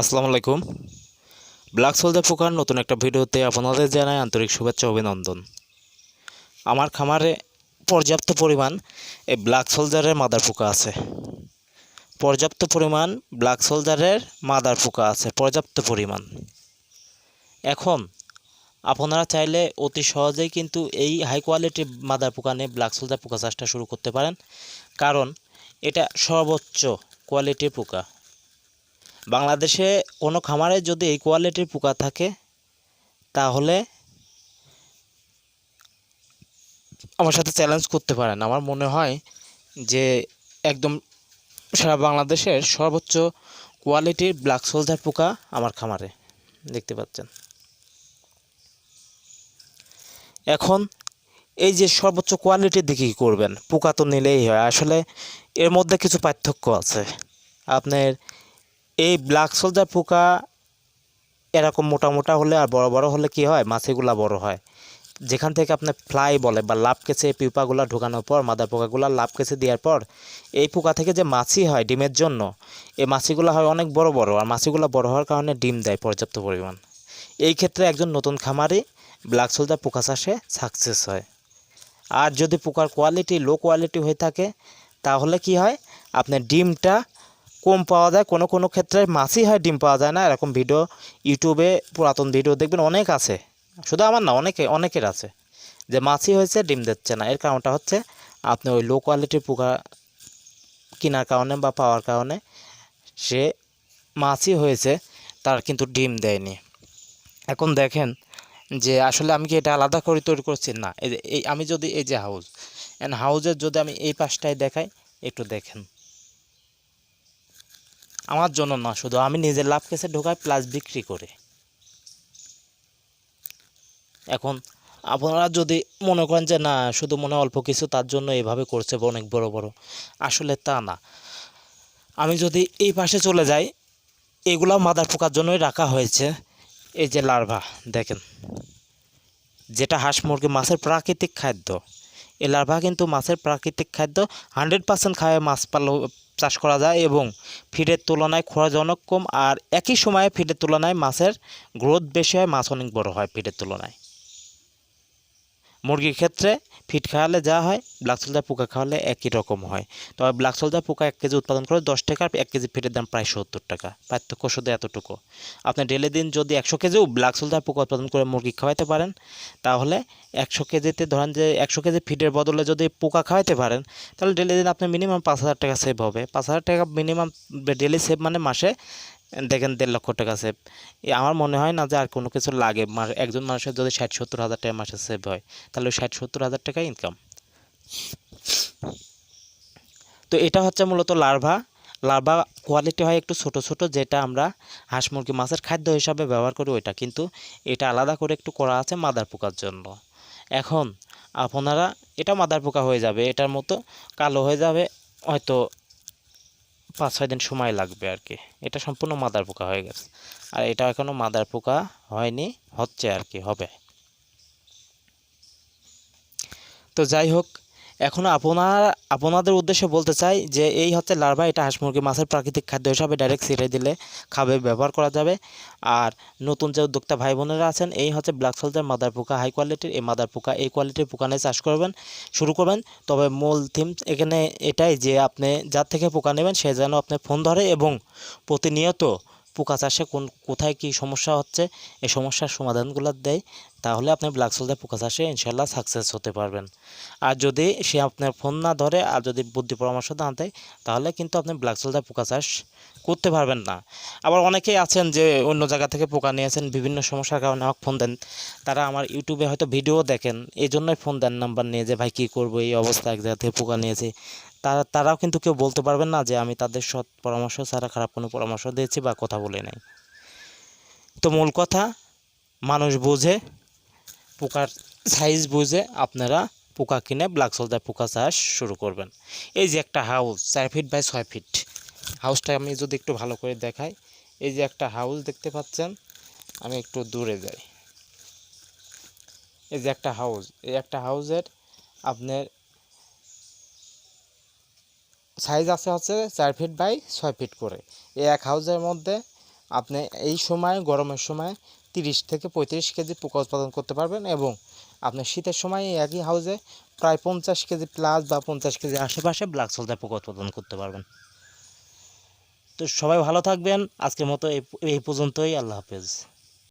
আসসালামু আলাইকুম। Black soldier পোকার নতুন একটা ভিডিওতে আপনাদের জানাই আন্তরিক শুভেচ্ছা অভিনন্দন। আমার খামারে পর্যাপ্ত পরিমাণ এই ব্ল্যাক সোলজারের মাদার পোকা আছে। পর্যাপ্ত পরিমাণ ব্ল্যাক সোলজারের মাদার পোকা আছে, পর্যাপ্ত পরিমাণ। এখন আপনারা চাইলে অতি সহজেই কিন্তু এই হাই কোয়ালিটির মাদার পোকা নিয়ে ব্ল্যাক সোলজার পোকা চাষটা শুরু করতে পারেন। কারণ এটা সর্বোচ্চ কোয়ালিটির পোকা। বাংলাদেশে কোনো খামারে যদি এই কোয়ালিটির পোকা থাকে, তাহলে আমার সাথে চ্যালেঞ্জ করতে পারেন। আমার মনে হয় যে একদম সারা বাংলাদেশের সর্বোচ্চ কোয়ালিটির ব্ল্যাক সোলজার পোকা আমার খামারে দেখতে পাচ্ছেন। এখন এই যে সর্বোচ্চ কোয়ালিটির দিকে কী করবেন? পোকা তো নিলেই হয়। আসলে এর মধ্যে কিছু পার্থক্য আছে। আপনার এই ব্ল্যাক সোলজার পোকা এরকম মোটা মোটা হলে আর বড় বড় হলে কি হয়? মাছিগুলা বড় হয়। যেখান থেকে আপনার ফ্লাই বলে বা লাভ কেছে পিপাগুলো ঢোকানোর পর মাদা পোকাগুলো লাভ কেছে দেওয়ার পর, এই পোকা থেকে যে মাছি হয় ডিমের জন্য, এই মাছিগুলো হয় অনেক বড় বড় আর মাছিগুলো বড় হওয়ার কারণে ডিম দেয় পর্যাপ্ত পরিমাণ। এই ক্ষেত্রে একজন নতুন খামারি ব্ল্যাক সোলজার পোকা চাষে সাকসেস হয়। আর যদি পোকার কোয়ালিটি লো কোয়ালিটি হয়ে থাকে, তাহলে কি হয়? আপনার ডিমটা কম পাওয়া যায়, কোনো কোনো ক্ষেত্রে মাছই হয়, ডিম পাওয়া যায় না। এরকম ভিডিও ইউটিউবে পুরাতন ভিডিও দেখবেন অনেক আছে। শুধু আমার না, অনেকে, অনেকের আছে যে মাছই হয়েছে, ডিম দিচ্ছে না। এর কারণটা হচ্ছে আপনি ওই লো কোয়ালিটির পোকা কেনার কারণে বা পাওয়ার কারণে সে মাছই হয়েছে, তার কিন্তু ডিম দেয়নি। এখন দেখেন যে আসলে আমি কি এটা আলাদা করে তৈরি করছি? না, এই আমি যদি এই যে হাউস এন্ড হাউজের যদি আমি এই পাশটায় দেখাই, একটু দেখেন। আমার জন্য না, শুধু আমি নিজের লাভ কেসে ঢোকাই প্লাস বিক্রি করে। এখন আপনারা যদি মনে করেন যে, না, শুধু মনে অল্প কিছু তার জন্য এভাবে করছে অনেক বড় বড়। আসলে তা না। আমি যদি এই পাশে চলে যাই, এগুলা মাদার পোকার জন্যই রাখা হয়েছে। এই যে লার্ভা, দেখেন। যেটা হাঁস মুরগি, মাছের প্রাকৃতিক খাদ্য। এই লার্ভা কিন্তু মাছের প্রাকৃতিক খাদ্য হান্ড্রেড পার্সেন্ট খায়, মাছ পাল চাষ করা যায় এবং ফিডের তুলনায় খরচজনক কম, আর একই সময়ে ফিডের তুলনায় মাছের গ্রোথ বেশি হয়, মাছ অনেক বড় হয় ফিডের তুলনায়। মুরগির ক্ষেত্রে ফিট খাওয়ালে যা হয় ব্ল্যাক সোলজার পোকা খাওয়ালে একই রকম হয়। তবে ব্ল্যাক সোলজার পোকা এক কেজি উৎপাদন করে দশ টাকা এক কেজি ফিটের দাম প্রায় সত্তর টাকা। পার্থক্য শুধু এতটুকু। আপনি ডেলি দিন যদি একশো কেজিও ব্ল্যাক সোলজার পোকা উৎপাদন করে মুরগি খাওয়াইতে পারেন, তাহলে একশো কেজিতে ধরেন যে একশো কেজি ফিটের বদলে যদি পোকা খাওয়াইতে পারেন, তাহলে ডেলি দিন আপনার মিনিমাম পাঁচ হাজার টাকা সেভ হবে। পাঁচ হাজার টাকা মিনিমাম ডেলি সেভ মানে মাসে দেখেন দেড় লক্ষ টাকা সেভ আমার মনে হয় না যে আর কোনো কিছু লাগে। একজন মানুষের যদি ষাট সত্তর হাজার টাকা মাসে সেভ হয়, তাহলে ষাট সত্তর হাজার টাকা ইনকাম তো এটা হচ্ছে মূলত লার্ভা লার্ভা কোয়ালিটি হয় একটু ছোট ছোট, যেটা আমরা হাঁস মুরগি মাছের খাদ্য হিসাবে ব্যবহার করি ওইটা। কিন্তু এটা আলাদা করে একটু করা আছে মাদার পোকার জন্য। এখন, আপনারা, এটা মাদার পোকা হয়ে যাবে, এটার মতো কালো হয়ে যাবে, হয়তো পাঁচ ছয় দিন সময় লাগবে আর কি এটা সম্পূর্ণ মাদার পোকা হয়ে গেছে। আর এটা এখনও মাদার পোকা হয়নি, হচ্ছে আর কি হবে। তো যাই হোক এখন আপনার, আপনাদের উদ্দেশ্যে বলতে চাই যে এই হচ্ছে লার্ভা, এটা হাঁস মুরগি মাছের প্রাকৃতিক খাদ্য হিসাবে ডাইরেক্ট ছিটে দিলে খাবে, ব্যবহার করা যাবে। আর নতুন যে উদ্যোক্তা ভাই বোনেরা আছেন, এই হচ্ছে ব্ল্যাক সোলজার মাদার পোকা হাই কোয়ালিটির এই মাদার পোকা, এই কোয়ালিটির পোকা নিয়ে চাষ করবেন, শুরু করবেন। তবে মূল থিম এখানে এটাই যে আপনি যার থেকে পোকা নেবেন, সে যেন আপনি ফোন ধরে এবং প্রতিনিয়ত পোকা চাষে কোন, কোথায় কি সমস্যা হচ্ছে, এই সমস্যার সমাধানগুলো দেয়, তাহলে আপনি ব্ল্যাক সোলজার পোকা চাষে ইনশাল্লাহ সাকসেস হতে পারবেন। আর যদি সে আপনার ফোন না ধরে আর যদি বুদ্ধি পরামর্শ না দেয়, তাহলে কিন্তু আপনি ব্ল্যাক সোলজার পোকা চাষ করতে পারবেন না। আবার অনেকেই আছেন যে অন্য জায়গা থেকে পোকা নিয়েছেন বিভিন্ন সমস্যার কারণে আমাকে ফোন দেন। তারা আমার ইউটিউবে হয়তো ভিডিও দেখেন এই জন্যই ফোন দেন নাম্বার নিয়ে যে, ভাই, কী করব? এই অবস্থা, এক জায়গা থেকে পোকা নিয়েছি। তারা তারাও কিন্তু কেউ বলতে পারবেন না যে আমি তাদের সৎ পরামর্শ ছাড়া খারাপ কোনো পরামর্শ দিয়েছি বা কথা বলে নাই। তো মূল কথা, মানুষ বুঝে, পোকার সাইজ বুঝে আপনারা পোকা কিনে ব্ল্যাক সোলজার পোকা চাষ শুরু করবেন। এই যে একটা হাউস চার ফিট বাই ছয় ফিট হাউসটা আমি যদি একটু ভালো করে দেখাই, এই যে একটা হাউস দেখতে পাচ্ছেন, আমি একটু দূরে যাই। এই যে একটা হাউস এই একটা হাউসের আপনার সাইজ আছে হচ্ছে চার ফিট বাই ছয় ফিট করে। এই এক হাউসের মধ্যে আপনি এই সময়, গরমের সময় তিরিশ থেকে পঁয়ত্রিশ কেজি পোকা উৎপাদন করতে পারবেন এবং আপনি শীতের সময় একই হাউজে প্রায় পঞ্চাশ কেজি প্লাস বা পঞ্চাশ কেজি আশেপাশে ব্ল্যাক সোলজার পোকা উৎপাদন করতে পারবেন। তো সবাই ভালো থাকবেন। আজকের মতো এই পর্যন্তই। আল্লাহ হাফেজ।